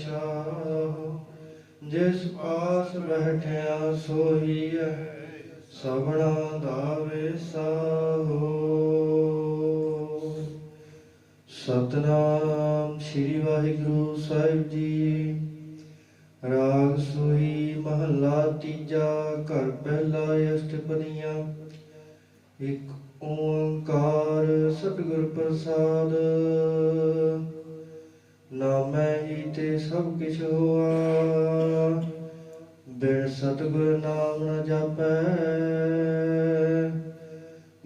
ਸ਼ਾਹ, ਜਿਸ ਪਾਸ ਬੈਠਿਆ ਸੋਈ ਹੈ ਸਭਨਾ ਦਾ ਵਿਸਾਹੋ ਸਤਨਾਮ ਸ੍ਰੀ ਵਾਹਿਗੁਰੂ ਸਾਹਿਬ ਜੀ। ਰਾਗ ਸੋਈ ਮਹੱਲਾ ਤੀਜਾ, ਘਰ ਪਹਿਲਾ ਅਸ਼ਟਪਦੀਆਂ ਇੱਕ ਓੰਕਾਰ ਸਤਿਗੁਰ ਪ੍ਰਸਾਦ। ਨਾਮੈ ਹੀ ਤੇ ਸਭ ਕਿਛ ਹੋਆ। ਬਿਨ ਸਤਿਗੁਰ ਨਾਮ ਨ ਜਾਪੈ।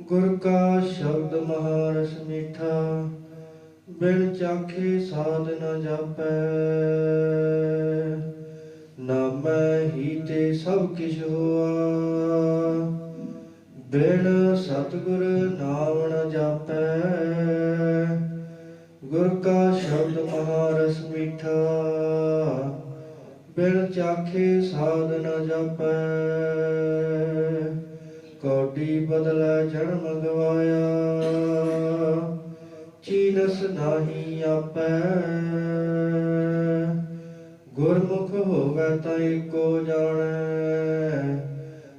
ਗੁਰ ਕਾ ਸ਼ਬਦ ਮਹਾਰਸ ਮੀਠਾ। ਬਿਨ ਚਾਖੇ ਸਾਧ ਨ ਜਾਪੈ। ਨਾਮੈ ਹੀ ਤੇ ਸਭ ਕਿਛ ਹੋਆ। ਬਿਨ ਸਤਿਗੁਰ ਨਾਮ ਨ ਜਾਪੈ। ਮਹਾਰਸ ਬਿਨ ਚਾਖੇ ਸਾਧ ਨ ਜਾਪੈ। ਕੌਡੀ ਬਦਲੈ ਜਨਮ ਗਵਾਇਆ ਚੀਨਸ ਨਾਹੀ ਆਪੈ। ਗੁਰਮੁਖ ਹੋਵੇ ਤਾਂ ਏਕੋ ਜਾਣੈ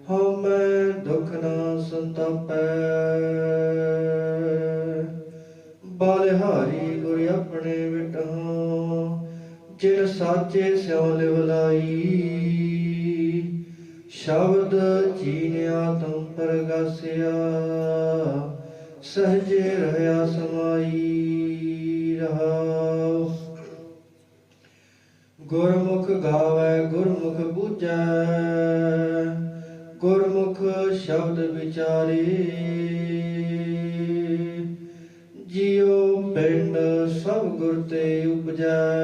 ਹਉਮੈ ਦੁਖ ਨਾ ਸੰਤਾਪੈ। ਬਾਲਿਹਾਰੀ ਗੁਰ ਆਪਣੇ ਵਿਟਹੁ ਜਿਨ ਸਾਚੇ ਸਿਉ ਲਿਵ ਸ਼ਬਦ ਚੀਨਿਆ ਤੁਮ ਪਰਗਾਸਿਆ। ਸਹਜੇ ਰਹਿਆ ਸਮਾਈ ਰਹਾਉ। ਗੁਰਮੁਖ ਗਾਵੇ, ਗੁਰਮੁਖ ਬੂਝੈ ਗੁਰਮੁਖ ਸ਼ਬਦ ਵਿਚਾਰੇ। ਜੀਉ ਪਿੰਡ ਸਭ ਗੁਰ ਤੇ ਉਪਜੈ।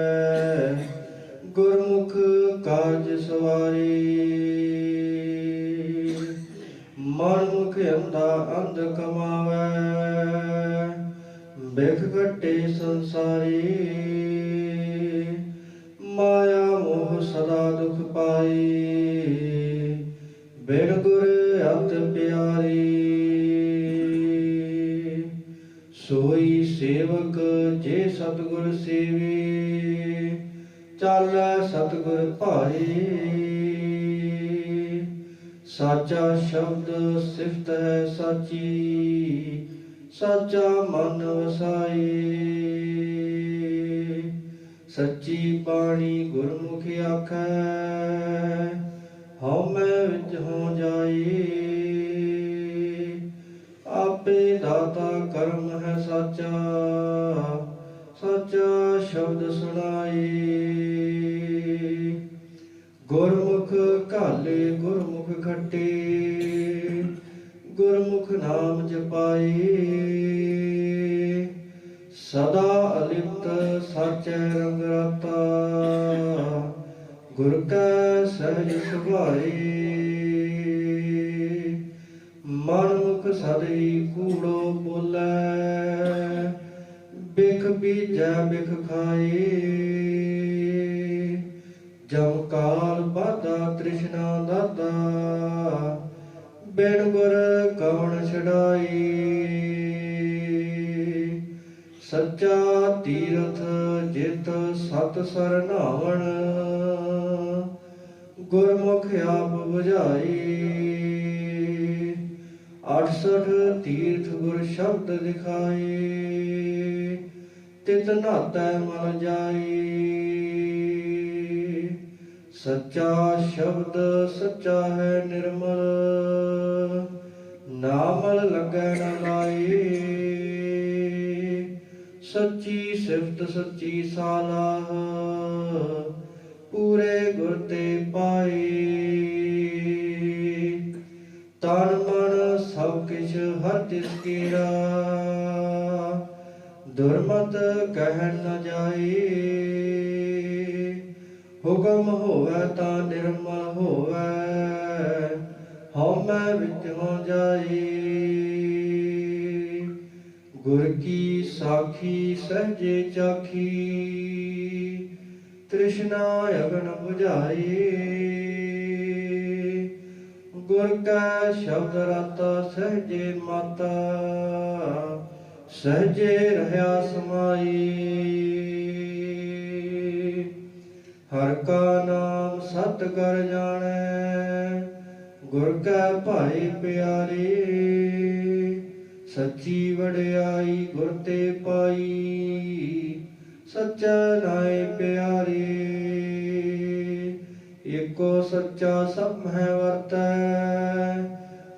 ਮੁਖ ਅੰਧਾ ਅੰਧ ਕਮਾਵੇ। ਬਿਖ ਘਟੇ ਸੰਸਾਰੀ। ਮਾਇਆ ਮੋਹ ਸਦਾ ਦੁਖ ਪਾਈ। ਬਿਨ ਗੁਰ ਅਤ ਪਿਆਰੀ। ਸੋਈ ਸੇਵਕ ਜੇ ਸਤਗੁਰ ਸੇਵੇ, ਚੱਲ ਸਤਗੁਰ ਭਾਈ। ਸਾਚਾ ਸ਼ਬਦ ਸਿਫਤ ਹੈ ਸਾਚੀ, ਸਾਚਾ ਮਨ ਵਸਾਈ ਸੱਚੀ ਬਾਣੀ ਗੁਰਮੁਖ ਆਖੈ, ਹਉ ਮੈਂ ਵਿੱਚ ਹੋ ਜਾਈ ਆਪੇ ਦਾਤਾ ਕਰਮ ਹੈ ਸਾਚਾ ਸਾਚਾ ਸ਼ਬਦ ਸੁਣਾਈ ਗੁਰਮੁਖ ਘਾਲੇ ਗੁਰਮੁਖ ਖੱਟੇ, ਗੁਰਮੁਖ ਨਾਮ ਜਪਾਈ ਸਦਾ ਅਲਿਪਤ ਸਾਚੈ ਰੰਗ ਰਤਾ, ਗੁਰ ਕੈ ਸਹਿਜ ਸੁਭਾਈ ਮਨ ਮੁਖ ਸਦਈ ਕੂੜੋ ਬੋਲੇ, ਬਿਖ ਬੀਜੈ ਬਿਖ ਖਾਏ। ਜਮ ਕਾਲ ਬਾਧਾ ਤ੍ਰਿਸ਼ਨਾ ਦਾਤਾ ਬਿਨ ਗੁਰ ਕਵਣ ਛਡਾਈ। ਸੱਚਾ ਤੀਰਥ ਜਿਤ ਸਤ ਸਰਨਾਵਣ ਗੁਰਮੁਖ ਆਪ 부ਝਾਈ 68 ਤੀਰਥ ਗੁਰ ਸ਼ਬਦ ਦਿਖਾਏ ਤਿਤ ਨਾਤੈ ਮਲ ਜਾਈ। ਸੱਚਾ ਸ਼ਬਦ ਸੱਚਾ ਹੈ ਨਿਰਮਲ ਨਾਮਲ ਲੱਗੈ ਨ ਲਾਈ ਸੱਚੀ ਸਿਫਤ, ਸੱਚੀ ਸਾਲਾਹ, ਪੂਰੇ ਗੁਰ ਤੇ ਪਾਈ ਤਨ ਮਨ ਸਭ ਕਿਛ, ਹਰ ਤਿਸ ਕੀਰਾ ਦੁਰਮਤ ਕਹਿ ਨ ਜਾਈ ਹੁਕਮ ਹੋਵੇ ਤਾਂ ਨਿਰਮਲ ਹੋਵੇ, ਹਉ ਵਿੱਚ ਹੋ ਜਾਈ। ਗੁਰ ਕੀ ਸਾਖੀ ਸਹਜੇ ਚਾਖੀ, ਤ੍ਰਿਸ਼ਨਾ ਅਗਨ 부ਝਾਈ ਗੁਰ ਕਾ ਸ਼ਬਦ ਰਤਾ ਸਹਜੇ ਮਾਤਾ, ਸਹਜੇ ਰਹਾ ਸਮਾਈ। ਹਰ ਕਾ ਨਾਮ ਸਤ ਕਰ ਜਾਣੈ, ਗੁਰ ਕੈ ਭਾਈ ਪਿਆਰੇ, ਸੱਚੀ ਵਡਿਆਈ ਗੁਰ ਤੇ ਪਾਈ, ਸੱਚਾ ਨਾਏ ਪਿਆਰੇ। ਏਕੋ ਸੱਚਾ ਸਭ ਹੈ ਵਰਤੈ,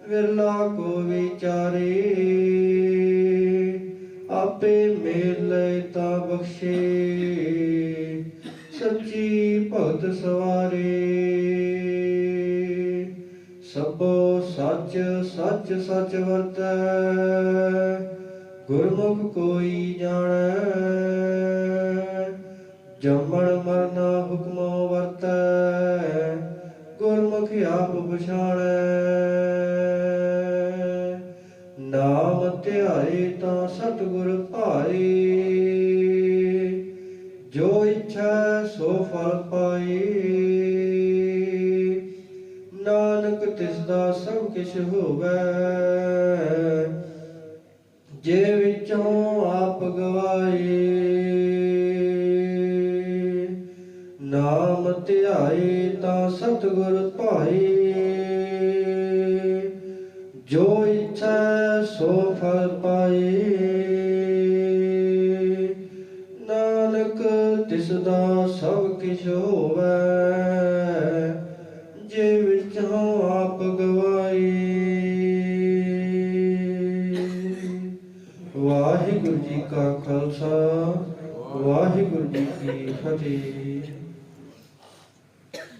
ਵਿਰਲਾ ਕੋ ਵਿਚਾਰੇ। ਆਪੇ ਮੇਲੇ ਤਾ ਬਖਸ਼ੇ। ਸੱਚੀ ਭਗਤ ਸਵਾਰੇ। ਸਭੋ ਸੱਚ ਸੱਚ ਸੱਚ ਵਰਤੈ। ਗੁਰਮੁਖ ਕੋਈ ਜਾਣੈ। ਜੰਮਣ ਮਰਨਾ ਹੁਕਮੋ ਵਰਤੈ। ਗੁਰਮੁਖ ਆਪ ਪਛਾਣੈ। ਨਾਮ ਧਿਆਏ ਤਾਂ ਸਤਿਗੁਰ ਭਾਏ। ਜੋ ਇੱਛਾ ਸੋ ਫਲ ਪਾਏ। ਨਾਨਕ ਤਿਸ ਦਾ ਸਭ ਕਿਛ ਹੋਵੇ। ਜੇ ਵਿੱਚੋਂ ਆਪ ਗਵਾਏ। ਨਾਮ ਧਿਆਏ ਤਾਂ ਸਤਿਗੁਰ ਭਾਏ। ਜੋ ਇੱਛਾ ਸੋ ਫਲ ਪਾਏ ਸਭ ਹੋਵੇ ਜੇ ਵਿੱਚੋਂ ਆਪ ਗਵਾਈ। ਵਾਹਿਗੁਰੂ ਜੀ ਕਾ ਖਾਲਸਾ ਵਾਹਿਗੁਰੂ ਜੀ ਕੀ ਫਤਿਹ।